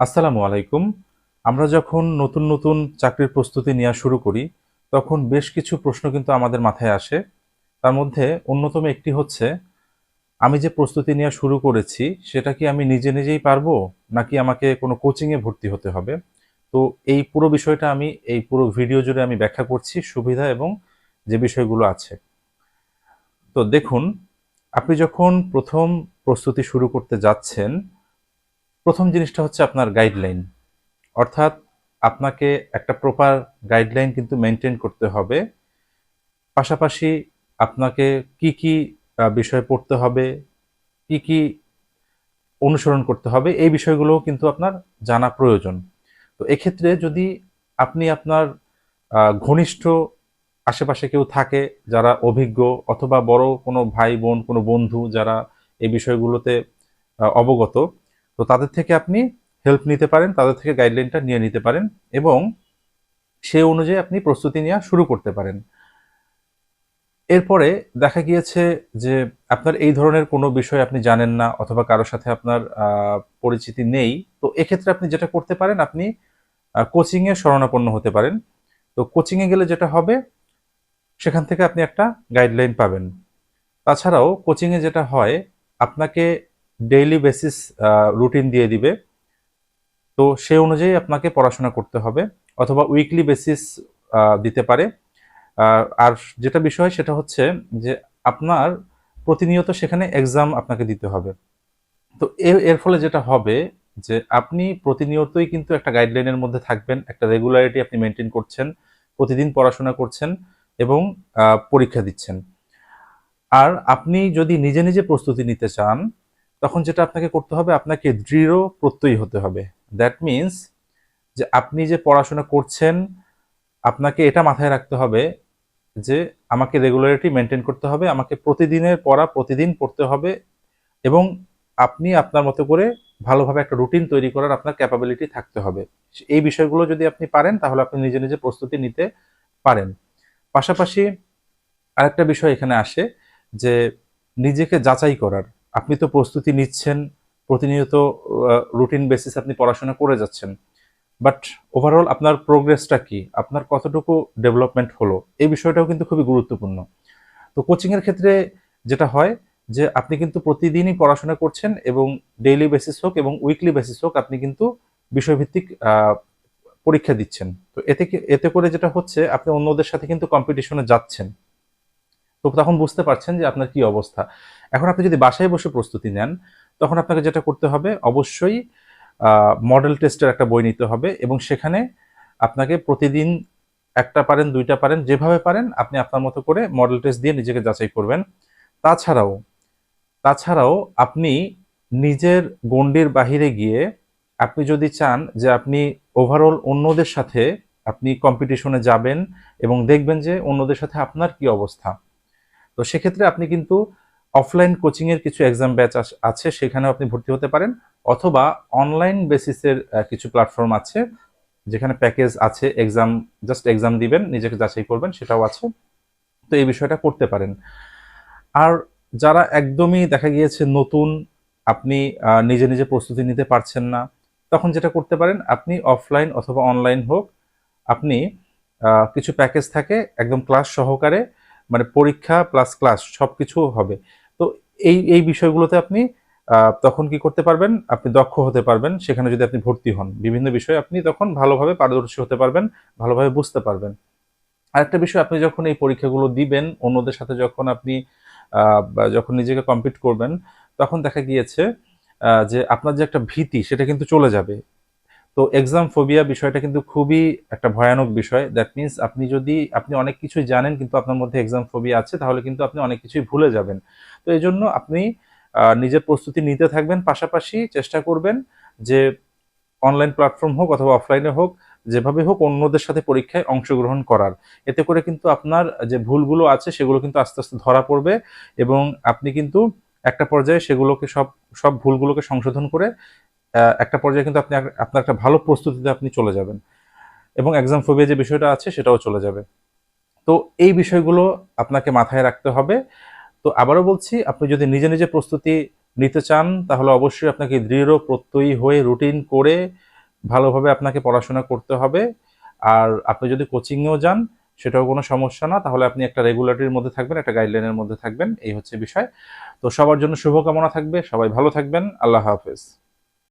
আসসালামু আলাইকুম। আমরা যখন নতুন নতুন চাকরির প্রস্তুতি নেওয়া শুরু করি, তখন বেশ কিছু প্রশ্ন কিন্তু আমাদের মাথায় আসে। তার মধ্যে অন্যতম একটি হচ্ছে, আমি যে প্রস্তুতি নেওয়া শুরু করেছি, সেটা কি আমি নিজে নিজেই পারব, নাকি আমাকে কোনো কোচিংয়ে ভর্তি হতে হবে? তো এই পুরো বিষয়টা আমি, এই পুরো ভিডিও জুড়ে আমি ব্যাখ্যা করছি, সুবিধা এবং যে বিষয়গুলো আছে। তো দেখুন, আপনি যখন প্রথম প্রস্তুতি শুরু করতে যাচ্ছেন প্রথম জিনিসটা হচ্ছে আপনার গাইডলাইন অর্থাৎ আপনাকে একটা প্রপার গাইডলাইন কিন্তু মেনটেন করতে হবে। পাশাপাশি আপনাকে কি কি বিষয় পড়তে হবে, কি কি অনুসরণ করতে হবে, এই বিষয়গুলোও কিন্তু আপনার জানা প্রয়োজন। তো এক্ষেত্রে যদি আপনি আপনার ঘনিষ্ঠ আশেপাশে কেউ থাকে যারা অভিজ্ঞ অথবা বড় কোনো ভাই বোন, কোনো বন্ধু যারা এই বিষয়গুলোতে অবগত তো তাদের থেকে আপনি হেল্প নিতে পারেন, তাদের থেকে গাইডলাইনটা নিয়ে নিতে পারেন এবং সে অনুযায়ী আপনি প্রস্তুতি নেওয়া শুরু করতে পারেন। এরপরে দেখা গিয়েছে যে আপনার এই ধরনের কোনো বিষয় আপনি জানেন না অথবা কারোর সাথে আপনার পরিচিতি নেই, তো এক্ষেত্রে আপনি যেটা করতে পারেন, আপনি কোচিংয়ে শরণাপন্ন হতে পারেন। তো কোচিংয়ে গেলে যেটা হবে, সেখান থেকে আপনি একটা গাইডলাইন পাবেন। তাছাড়াও কোচিংয়ে যেটা হয়, আপনাকে ডেইলি বেসিস রুটিন দিয়ে দিবে। তো সে অনুযায়ী আপনাকে পড়াশোনা করতে হবে অথবা উইকলি বেসিস দিতে পারে। আর যেটা বিষয় সেটা হচ্ছে যে আপনার প্রতিনিয়ত সেখানে এক্সাম আপনাকে দিতে হবে। তো এর ফলে যেটা হবে যে আপনি প্রতিনিয়তই কিন্তু একটা গাইডলাইনের মধ্যে থাকবেন, একটা রেগুলারিটি আপনি মেনটেন করছেন, প্রতিদিন পড়াশোনা করছেন এবং পরীক্ষা দিচ্ছেন। আর আপনি যদি নিজে নিজে প্রস্তুতি নিতে চান তখন যেটা আপনাকে করতে হবে, আপনাকে দৃঢ় প্রত্যয়ী হতে হবে। দ্যাট মিন্স যে আপনি যে পড়াশোনা করছেন, আপনাকে এটা মাথায় রাখতে হবে যে আমাকে রেগুলারিটি মেনটেন করতে হবে, আমাকে প্রতিদিনের পড়া প্রতিদিন পড়তে হবে এবং আপনি আপনার মতো করে ভালোভাবে একটা রুটিন তৈরি করার আপনার ক্যাপাবিলিটি থাকতে হবে। এই বিষয়গুলো যদি আপনি পারেন, তাহলে আপনি নিজে নিজে প্রস্তুতি নিতে পারেন। পাশাপাশি আরেকটা বিষয় এখানে আসে যে নিজেকে যাচাই করার। আপনি তো প্রস্তুতি নিচ্ছেন, প্রতিনিয়ত রুটিন বেসিস আপনি পড়াশোনা করে যাচ্ছেন। বাট ওভারঅল আপনার প্রোগ্রেসটা কি? আপনার কতটুকু ডেভেলপমেন্ট হলো? এই বিষয়টাও কিন্তু খুবই গুরুত্বপূর্ণ। তো কোচিংয়ের ক্ষেত্রে যেটা হয় যে, আপনি কিন্তু প্রতিদিনই পড়াশোনা করছেন এবং ডেইলি বেসিস হোক এবং উইকলি বেসিস হোক আপনি কিন্তু বিষয়ভিত্তিক পরীক্ষা দিচ্ছেন। তো এতে এতে করে যেটা হচ্ছে, আপনি অন্যদের সাথে কিন্তু কম্পিটিশনে যাচ্ছেন। তো তখন বুঝতে পারছেন যে আপনার কি অবস্থা। এখন আপনি যদি বাসায় বসে প্রস্তুতি নেন, তখন আপনাকে যেটা করতে হবে, অবশ্যই মডেল টেস্টের একটা বই নিতে হবে এবং সেখানে আপনাকে প্রতিদিন একটা পারেন, দুইটা পারেন, যেভাবে পারেন আপনি আপনার মতো করে মডেল টেস্ট দিয়ে নিজেকে যাচাই করবেন। তাছাড়াও তাছাড়াও আপনি নিজের গণ্ডির বাহিরে গিয়ে আপনি যদি চান যে আপনি ওভারঅল অন্যদের সাথে আপনি কম্পিটিশনে যাবেন এবং দেখবেন যে অন্যদের সাথে আপনার কি অবস্থা। তো সেক্ষেত্রে আপনি কিন্তু অফলাইন কোচিংয়ের কিছু এক্সাম ব্যাচ আছে, সেখানেও আপনি ভর্তি হতে পারেন। অথবা অনলাইন বেসিসের কিছু প্ল্যাটফর্ম আছে, যেখানে প্যাকেজ আছে এক্সাম জাস্ট এক্সাম দিবেন, নিজেকে যাচাই করবেন, সেটাও আছে। তো এই বিষয়টা করতে পারেন। আর যারা একদমই দেখা গিয়েছে নতুন, আপনি নিজে নিজে প্রস্তুতি নিতে পারছেন না, তখন যেটা করতে পারেন, আপনি অফলাইন অথবা অনলাইন হোক, আপনি কিছু প্যাকেজ থাকে, একদম ক্লাস সহকারে মানে পরীক্ষা প্লাস ক্লাস সব কিছু হবে। তো এই এই বিষয়গুলোতে আপনি তখন কি করতে পারবেন? আপনি দক্ষ হতে পারবেন। সেখানে যদি আপনি ভর্তি হন, বিভিন্ন বিষয়ে আপনি তখন ভালোভাবে পারদর্শী হতে পারবেন, ভালোভাবে বুঝতে পারবেন। আরেকটা বিষয়, আপনি যখন এই পরীক্ষাগুলো দিবেন, অন্যদের সাথে যখন আপনি যখন নিজেকে কম্পিট করবেন, তখন দেখা গিয়েছে যে আপনার যে একটা ভীতি, সেটা কিন্তু চলে যাবে। তো এক্সাম ফোবিয়া বিষয়টা কিন্তু খুবই একটা ভয়ানক বিষয়। দ্যাট মিন্স আপনি যদি, আপনি অনেক কিছুই জানেন কিন্তু আপনার মধ্যে এক্সাম ফোবিয়া আছে, তাহলে কিন্তু আপনি অনেক কিছুই ভুলে যাবেন। তো এই জন্য আপনি নিজের প্রস্তুতি নিতে থাকবেন। পাশাপাশি চেষ্টা করবেন যে অনলাইন প্ল্যাটফর্ম হোক অথবা অফলাইনে হোক, যেভাবে হোক অন্যদের সাথে পরীক্ষায় অংশগ্রহণ করার। এতে করে কিন্তু আপনার যে ভুলগুলো আছে, সেগুলো কিন্তু আস্তে আস্তে ধরা পড়বে এবং আপনি কিন্তু একটা পর্যায়ে সেগুলোকে সব সব ভুলগুলোকে সংশোধন করে একটা পর্যায়ে কিন্তু আপনি আপনার একটা ভালো প্রস্তুতিতে আপনি চলে যাবেন। এবং এক্সাম ফোবিয়া যে বিষয়টা আছে, সেটাও চলে যাবে। তো এই বিষয়গুলো আপনাকে মাথায় রাখতে হবে। তো আবারও বলছি, আপনি যদি নিজে নিজে প্রস্তুতি নিতে চান, তাহলে অবশ্যই আপনাকে দৃঢ়, প্রত্যয়ী হয়ে রুটিন করে ভালোভাবে আপনাকে পড়াশোনা করতে হবে। আর আপনি যদি কোচিংয়েও যান, সেটাও কোনো সমস্যা না। তাহলে আপনি একটা রেগুলেটরির মধ্যে থাকবেন, একটা গাইডলাইনের মধ্যে থাকবেন। এই হচ্ছে বিষয়। তো সবার জন্য শুভকামনা থাকবে। সবাই ভালো থাকবেন। আল্লাহ হাফেজ।